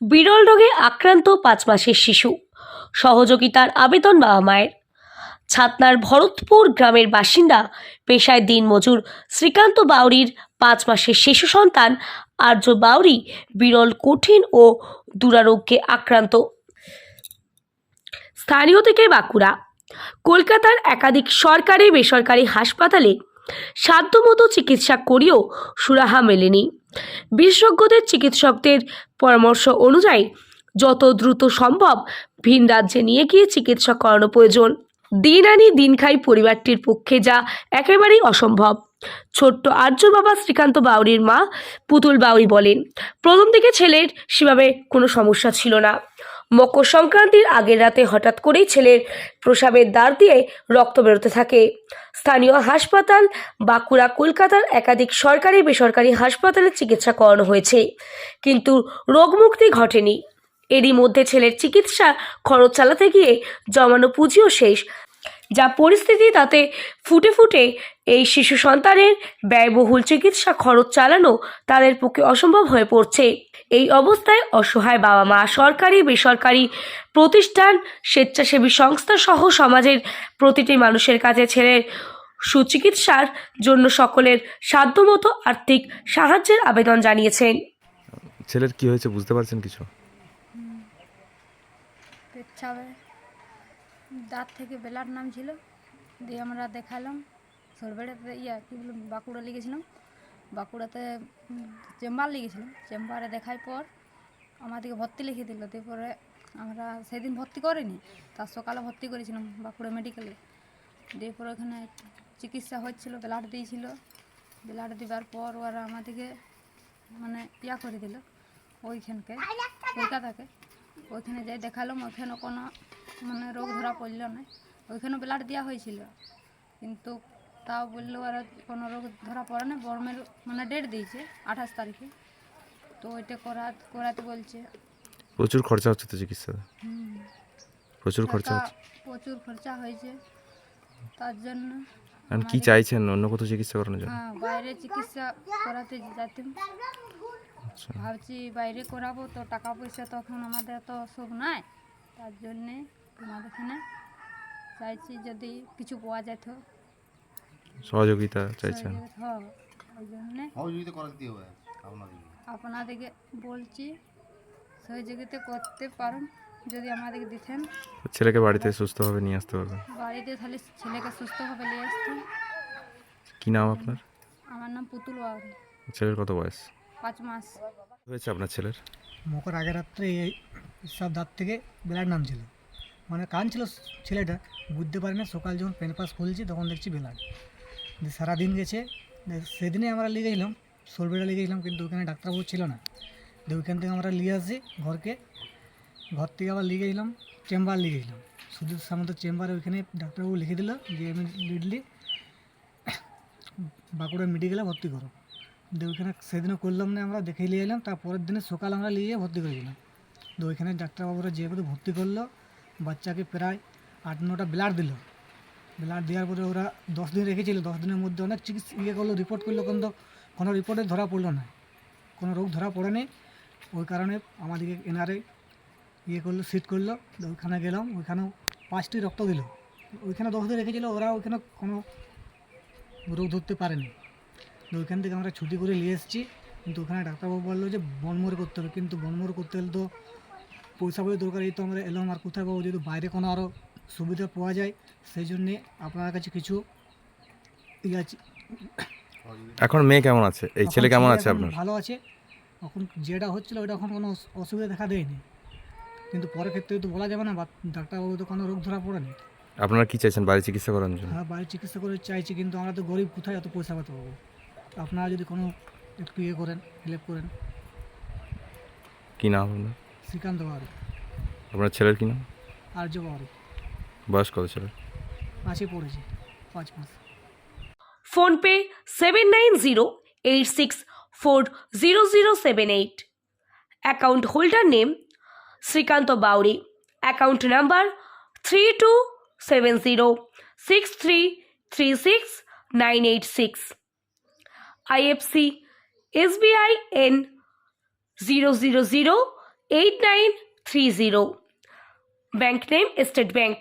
বিরল রোগে আক্রান্ত পাঁচ মাসের শিশু। সহযোগিতার আবেদন বাবা মায়ের। ছাতনার ভরতপুর গ্রামের বাসিন্দা পেশায় দিনমজুর শ্রীকান্ত বাউরির পাঁচ মাসের শিশু সন্তান আর্য বাউরি বিরল, কঠিন ও দুরারোগ্যে আক্রান্ত। স্থানীয় থেকে বাঁকুড়া। কলকাতার একাধিক সরকারি বেসরকারি হাসপাতালে সাধ্যমতো চিকিৎসা করিয়েও সুরাহা মেলেনি। বিশেষজ্ঞদের চিকিৎসকদের পরামর্শ অনুযায়ী, যত দ্রুত সম্ভব ভিন রাজ্যে নিয়ে গিয়ে চিকিৎসা করানো প্রয়োজন। দিন আনি দিন খাই পরিবারটির পক্ষে যা একেবারেই অসম্ভব। ছোট্ট আর্য বাবা শ্রীকান্ত বাউরির মা পুতুল বাউরি বলেন, প্রথম দিকে ছেলের সেভাবে কোনো সমস্যা ছিল না। মকর সংক্রান্তির আগের রাতে হঠাৎ করেই ছেলের প্রসাবের দ্বার দিয়ে রক্ত বেরোতে থাকে। স্থানীয় হাসপাতাল বাঁকুড়া, কলকাতার একাধিক সরকারি, বেসরকারি হাসপাতালে চিকিৎসা করানো হয়েছে। কিন্তু রোগমুক্তি ঘটেনি। এরই মধ্যে ছেলের চিকিৎসা খরচ চালাতে গিয়ে জমানো পুঁজিও শেষ। যা পরিস্থিতি তাতে ফুটে ফুটে এই শিশু সন্তানের ব্যয়বহুল চিকিৎসা খরচ চালানো তাদের পক্ষে অসম্ভব হয়ে পড়ছে। এই অবস্থায় অসহায় বাবা মা সরকারি বেসরকারি প্রতিষ্ঠান স্বেচ্ছাসেবী সংস্থা সহ সমাজের প্রতিটি মানুষের কাছে ছেলের সুচিকিৎসার জন্য সকলের সাধ্যমতো আর্থিক সাহায্যের আবেদন জানিয়েছেন। ছেলের কি হয়েছে বুঝতে পারছেন কিছু? পেচ্ছাবে দাঁত থেকে বেলার নাম ছিল, দিয়ে আমরা দেখালাম। সরবেড়াতে ইয়া, কী বললাম বাঁকুড়া লিগেছিলাম বাঁকুড়াতে চেম্বার লিগেছিলাম চেম্বারে দেখার পর আমাদেরকে ভর্তি লিখে দিল। তারপরে আমরা সেদিন ভর্তি করিনি, তার সকালে ভর্তি করেছিলাম বাঁকুড়া মেডিকেলে দিয়ে ওখানে চিকিৎসা হচ্ছিল, ব্লাড দিয়েছিল। ব্লাড দেওয়ার পর ওরা আমাদেরকে মানে ইয়া করে দিল, ওইখানকে, কলকাতাকে। ওইখানে যাই দেখালাম, ওইখানে কোনো মানে রোগ ধরা পড়ল না। ওইখানে ব্লাড দেওয়া হয়েছিল। কিন্তু তাও বলল আর কোনো রোগ ধরা পড়ে না বর্মের মানে ডেট দিয়েছে আঠাশ তারিখে। তো ওইটা করা করাতে বলছে। প্রচুর খরচা হচ্ছে তো চিকিৎসা? প্রচুর খরচা হচ্ছে। প্রচুর খরচা হয়েছে। তার জন্য এখন কি চাইছেন? অন্য কোথাও চিকিৎসা করানোর জন্য? হ্যাঁ বাইরে চিকিৎসা করাতে যেতাম আচ্ছা। ভাবছি বাইরে করাবো তো টাকা পয়সা তখন আমাদের তো সব নাই। তার জন্যে তোমাদের এখানে। চাইছি যদি কিছু পাওয়া যেত সহযোগিতা চাইছেন। ওই জন্যে। সহযোগিতা করে দিতে হবে আপনাদেরকে আপনাদেরকে বলছি সহযোগিতা করতে পারেন যদি আমাদেরকে দিতেন। ছেলেকে বাড়িতে সুস্থভাবে নিয়ে আসতে পারবেন। বাড়িতে তাহলে ছেলেকে সুস্থভাবে নিয়ে আসতেন কি নাম আপনার? আমার নাম পুতুল বাউরি ছেলের কত বয়স? পাঁচ মাস। হয়েছে আপনার ছেলের? মকর আগের রাত্রে এই সব দাঁত থেকে বেলার নাম ছিল মানে কান ছিল ছেলেটা। বুঝতে পারি না, সকাল যখন পেন পাস খুলছি, তখন দেখছি দিয়ে সারাদিন গেছে সেদিনে আমরা নিয়ে গেছিলাম সোলবেড়া নিয়ে গেছিলাম কিন্তু ওখানে ডাক্তারবাবু ছিল না। দিয়ে ওইখান থেকে আমরা নিয়ে আসি ঘরকে, ঘর থেকে আবার নিয়ে গেছিলাম চেম্বার নিয়ে গেছিলাম শুধু সামন্ত চেম্বারে ওইখানে ডাক্তারবাবু লিখে দিল, যে ইমিডিয়েটলি বাঁকুড়া মেডিকেলে ভর্তি করো। দিয়ে ওইখানে সেদিনও করলাম না আমরা, দেখে নিয়ে এলাম, তারপরের দিনে সকাল আমরা নিয়ে ভর্তি করেছিলাম তো ওইখানে ডাক্তারবাবুরা যেহেতু ভর্তি করল বাচ্চাকে প্রায় আট নটা ব্লাড দিল। ব্লাড দেওয়ার পরে ওরা দশ দিন রেখেছিল। দশ দিনের মধ্যে অনেক চিকিৎসা ইয়ে করল রিপোর্ট করল, কিন্তু কোনো রিপোর্টে ধরা পড়ল না। কোনো রোগ ধরা পড়েনি। ওই কারণে আমাদেরকে এনআরএ ইয়ে করল সিট করল। ওইখানে গেলাম। ওইখানেও পাঁচটি রক্ত দিল। ওইখানে দশ দিন রেখেছিল। ওরা ওইখানে কোনো রোগ ধরতে পারেনি। ওইখান থেকে আমরা ছুটি করে নিয়ে এসেছি। কিন্তু ওখানে ডাক্তারবাবু বলল যে বনমোর করতে হবে। কিন্তু বনমোর করতে হলে তো পয়সা বই দরকার এই তো আমরা এলাম আর কোথায় পাবো? যদি বাইরে কোনো আরও সুবিধা পাওয়া যায় সেই জন্যে আপনার কাছে কিছু ইয়ে আছে। এখন মেয়ে কেমন আছে? এই ছেলে কেমন আছে আপনার? ভালো আছে। এখন যেটা হচ্ছিল ওটা এখন কোনো অসুবিধা দেখা দেয়নি। কিন্তু পরের ক্ষেত্রে তো বলা যাবে না বা- ডাক্তারবাবু তো কোনো রোগ ধরা পড়েনি। আপনারা কি চাইছেন বাড়ি চিকিৎসা করার জন্য? হ্যাঁ বাড়ির চিকিৎসা করে চাইছি কিন্তু আমরা তো গরিব কোথায় এত পয়সা পাতে পাবো? আপনারা যদি কোনো একটু ইয়ে করেন হেল্প করেন। কি নাম আপনার? শ্রীকান্ত বাড়ি আপনার ছেলের কি নাম? আর্য বাড়ি বয়স কত ছেলের? পাশে পড়েছি পাঁচ মাস। PhonePe seven nine zero eight six four zero zero seven eight. Account holder name Srikanth Bauri. Account number three two seven zero six three three six nine eight six. IFC SBI N zero zero zero eight nine three zero bank name State Bank